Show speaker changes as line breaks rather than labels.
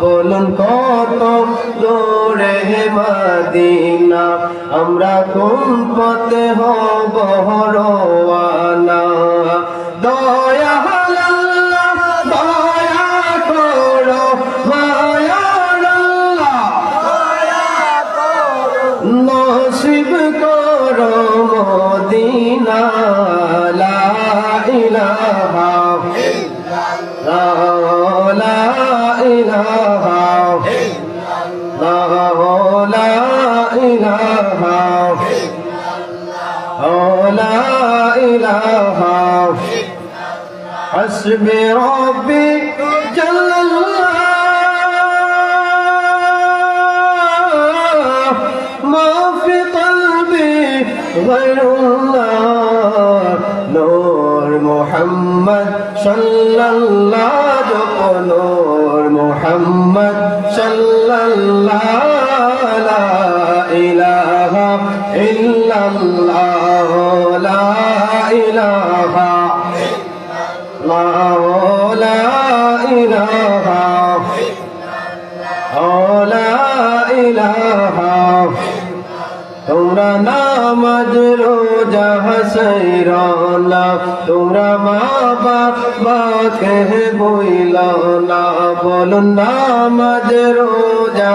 বলুন কত দূরে মদিনা? আমরা কোন পথে হব রওয়ানা দয়া নসিব করো মদিনা লা إله الله لا إله لا إله حسبي ربي جل الله ما في قلبي غير الله نور محمد صلى الله عليه وسلم ইলাহ ইল্লাল্লাহ, লা ইলাহা ইল্লাল্লাহ, লা ইলাহা লা ইলাহা তোমরা নামাজ রোজা হাসাইরলা তোমরা মা বাবাকে বইলা না বলুন নামাজ রোজা